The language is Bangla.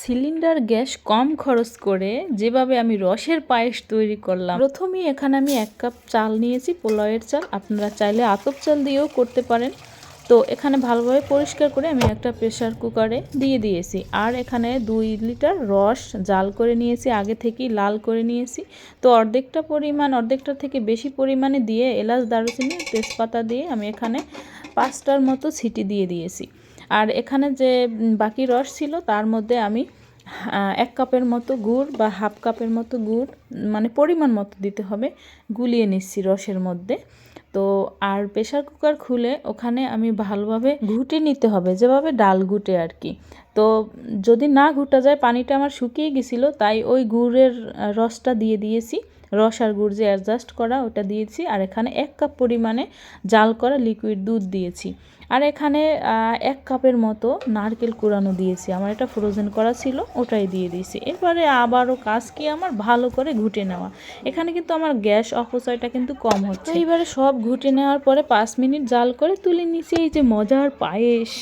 সিলিন্ডার গ্যাস কম খরচ করে যেভাবে আমি রসের পায়েস তৈরি করলাম। প্রথমেই এখানে আমি এক কাপ চাল নিয়েছি, পোলাওয়ের চাল। আপনারা চাইলে আতপ চাল দিয়েও করতে পারেন। তো এখানে ভালোভাবে পরিষ্কার করে আমি একটা প্রেশার কুকারে দিয়ে দিয়েছি। আর এখানে দুই লিটার রস জাল করে নিয়েছি, আগে থেকেই লাল করে নিয়েছি। তো অর্ধেকটা পরিমাণ, অর্ধেকটা থেকে বেশি পরিমাণে দিয়ে এলাচ, দারুচিনি, তেজপাতা দিয়ে আমি এখানে পাঁচটার মতো সিটি দিয়ে দিয়েছি। আর এখানে যে বাকি রস ছিল, তার মধ্যে আমি এক কাপের মতো গুড় বা হাফ কাপের মতো গুড় মানে পরিমাণ মতো দিতে হবে, গুলিয়ে নিচ্ছি রসের মধ্যে। তো, আর প্রেশার কুকার খুলে ওখানে আমি ভালোভাবে ঘুটে নিতে হবে, যেভাবে ডাল ঘুটে আর কি। তো, যদি না ঘুটা যায়, পানিটা আমার শুকিয়ে গেছিল, তাই ওই গুড়ের রসটা দিয়ে দিয়েছি। রস আর গুড় যে অ্যাডজাস্ট করা, ওটা দিয়েছি। আর এখানে এক কাপ পরিমাণে জাল করা লিকুইড দুধ দিয়েছি। আর এখানে এক কাপের মতো নারকেল কুড়ানো দিয়েছি। আমার এটা ফ্রোজেন করা ছিল, ওটাই দিয়ে দিয়েছি। এরপরে আবারও কাজ কি আমার? ভালো করে ঘুটে নেওয়া। এখানে কিন্তু আমার গ্যাস অপচয়টা কিন্তু কম হচ্ছে। এইবারে সব ঘুটে নেওয়ার পরে পাঁচ মিনিট জাল করে তুলে নিচে এই যে মজার পায়েস।